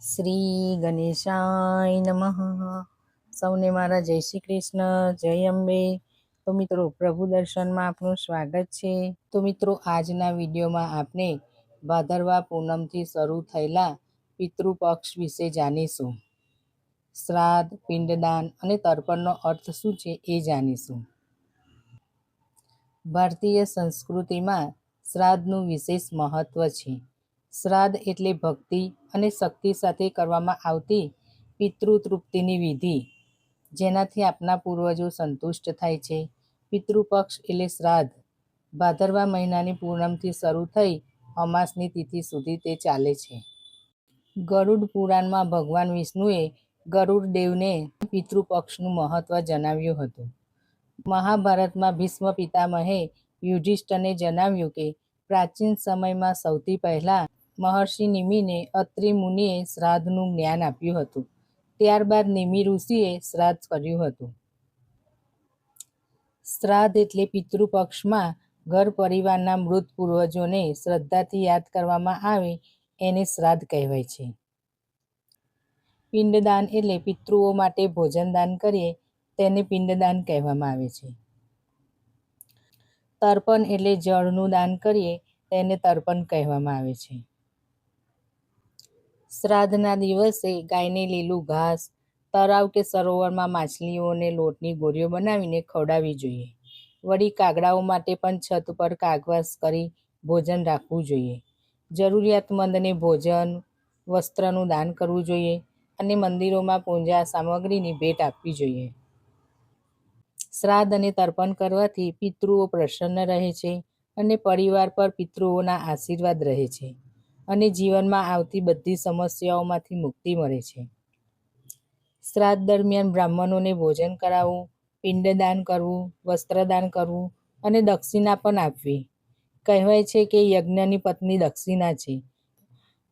શ્રી ગણેશાય નમઃ. સૌને મારા જય શ્રી કૃષ્ણ, જય અંબે. તો મિત્રો, પ્રભુ દર્શનમાં આપનું સ્વાગત છે. તો મિત્રો, આજના વિડીયોમાં આપણે ભાદરવા પૂનમથી શરૂ થયેલા પિતૃપક્ષ વિશે જાણીશું. શ્રાદ્ધ, પિંડદાન અને તર્પણનો અર્થ શું છે એ જાણીશું. ભારતીય સંસ્કૃતિમાં શ્રાદ્ધનું વિશેષ મહત્વ છે. શ્રાદ્ધ એટલે ભક્તિ અને શક્તિ સાથે કરવામાં આવતી પિતૃતૃપ્તિની વિધિ, જેનાથી આપના પૂર્વજો સંતુષ્ટ થાય છે. પિતૃપક્ષ એટલે શ્રાદ્ધ. ભાદરવા મહિનાની પૂનમથી શરૂ થઈ અમાસની તિથિ સુધી તે ચાલે છે. ગરુડ પુરાણમાં ભગવાન વિષ્ણુએ ગરુડ દેવને પિતૃપક્ષનું મહત્વ જણાવ્યું હતું. મહાભારતમાં ભીષ્મ પિતામહે યુધિષ્ઠને જણાવ્યું કે પ્રાચીન સમયમાં સૌથી પહેલા મહર્ષિ નિમિને અત્રિ મુનિએ શ્રાદ્ધનું જ્ઞાન આપ્યું હતું. ત્યારબાદ નિમિ ઋષિએ શ્રાદ્ધ કર્યું હતું. શ્રાદ્ધ એટલે પિતૃપક્ષમાં ઘર પરિવારના મૃત પૂર્વજોને શ્રદ્ધાથી યાદ કરવામાં આવે એને શ્રાદ્ધ કહેવાય છે. પિંડદાન એટલે પિતૃઓ માટે ભોજન દાન કરીએ તેને પિંડદાન કહેવામાં આવે છે. તર્પણ એટલે જળનું દાન કરીએ તેને તર્પણ કહેવામાં આવે છે. શ્રાદ્ધના દિવસે ગાયને લીલું ઘાસ તળાવ કે સરોવરમાં માછલીઓને લોટની ગોળીઓ બનાવીને ખવડાવવી જોઈએ. વળી કાગડાઓ માટે પણ છત પર કાગવાસ કરી ભોજન રાખવું જોઈએ. જરૂરિયાતમંદને ભોજન, વસ્ત્રનું દાન કરવું જોઈએ અને મંદિરોમાં પૂજા સામગ્રીની ભેટ આપવી જોઈએ. શ્રાદ્ધ અને તર્પણ કરવાથી પિતૃઓ પ્રસન્ન રહે છે અને પરિવાર પર પિતૃઓના આશીર્વાદ રહે છે. અને જીવનમાં આવતી બધી સમસ્યાઓમાંથી મુક્તિ મળે છે. શ્રાદ્ધ દરમિયાન બ્રાહ્મણોને ભોજન કરાવવું, પિંડદાન કરવું, વસ્ત્રદાન કરવું અને દક્ષિણા પણ આપવી. કહેવાય છે કે યજ્ઞની પત્ની દક્ષિણા છે.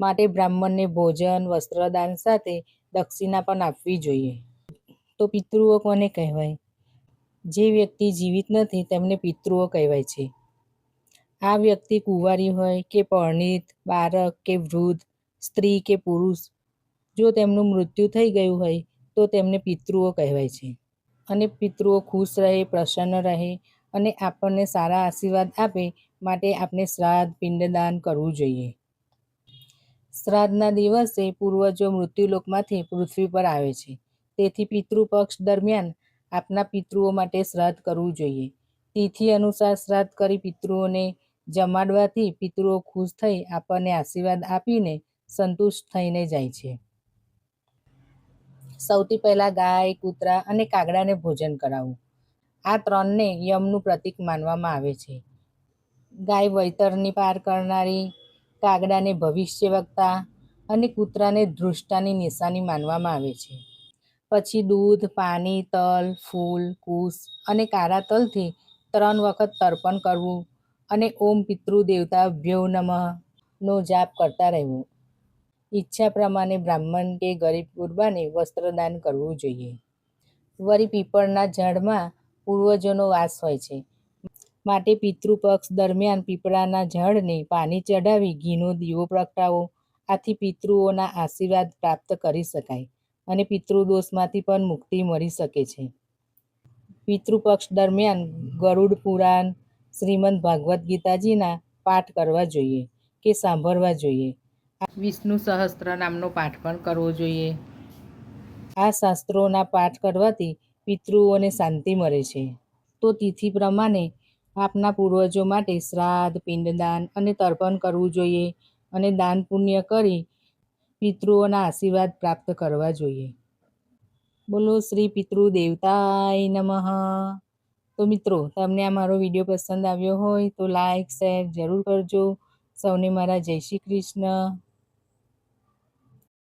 માટે બ્રાહ્મણને ભોજન, વસ્ત્રદાન સાથે દક્ષિણા પણ આપવી જોઈએ. તો પિતૃઓ કોને કહેવાય? જે વ્યક્તિ જીવિત નથી, તેમને પિતૃઓ કહેવાય છે. આ વ્યક્તિ કુંવારી હોય કે પરણિત, બાળક કે વૃદ્ધ, સ્ત્રી કે પુરુષ, જો તેમનું મૃત્યુ થઈ ગયું હોય, તો તેમને પિતૃઓ કહેવાય છે. અને પિતૃઓ ખુશ રહે, પ્રસન્ન રહે અને આપણને સારા આશીર્વાદ આપે માટે આપણે શ્રાદ્ધ, પિંડદાન કરવું જોઈએ. શ્રાદ્ધના દિવસે પૂર્વજો મૃત્યુલોકમાંથી પૃથ્વી પર આવે છે. તેથી પિતૃપક્ષ દરમિયાન આપના પિતૃઓ માટે શ્રાદ્ધ કરવું જોઈએ. તિથિ અનુસાર શ્રાદ્ધ કરી પિતૃઓને જમાડવાથી પિતૃઓ ખુશ થઈ આપણને આશીર્વાદ આપીને સંતુષ્ટ થઈને જાય છે. સૌથી પહેલાં ગાય, કૂતરા અને કાગડાને ભોજન કરાવવું આ ત્રણને યમનું પ્રતીક માનવામાં આવે છે. ગાય વૈતરની પાર કરનારી, કાગડાને ભવિષ્ય વક્તા અને કૂતરાને ધૃષ્ટાની નિશાની માનવામાં આવે છે. પછી દૂધ, પાણી, તલ, ફૂલ કુશ અને કાળા તલથી ત્રણ વખત તર્પણ કરવું. અને ઓમ પિતૃ દેવતા ભ્યો નમઃનો જાપ કરતા રહેવું. ઈચ્છા પ્રમાણે બ્રાહ્મણ કે ગરીબ ગુરબાને વસ્ત્રદાન કરવું જોઈએ. વરી પીપળના ઝાડમાં પૂર્વજોનો વાસ હોય છે. માટે પિતૃપક્ષ દરમિયાન પીપળાના ઝાડને પાણી ચઢાવી ઘીનો દીવો પ્રગટાવો. આથી પિતૃઓના આશીર્વાદ પ્રાપ્ત કરી શકાય અને પિતૃદોષમાંથી પણ મુક્તિ મળી શકે છે. પિતૃપક્ષ દરમિયાન ગરુડ પુરાણ શ્રીમદ ભાગવદ્ ગીતાજીના પાઠ કરવા જોઈએ કે સાંભળવા જોઈએ. વિષ્ણુ સહસ્ત્ર નામનો પાઠ પણ કરવો જોઈએ. આ શાસ્ત્રોના પાઠ કરવાથી પિતૃઓને શાંતિ મળે છે. તો તિથિ પ્રમાણે આપના પૂર્વજો માટે શ્રાદ્ધ પિંડદાન અને તર્પણ કરવું જોઈએ અને દાન પુણ્ય કરી પિતૃઓના આશીર્વાદ પ્રાપ્ત કરવા જોઈએ. બોલો શ્રી પિતૃ દેવતાય નમઃ. તો મિત્રો, તમને આ મારો વીડિયો પસંદ આવ્યો હોય તો લાઈક, શેર જરૂર કરજો. સૌને મારા જય શ્રી કૃષ્ણ.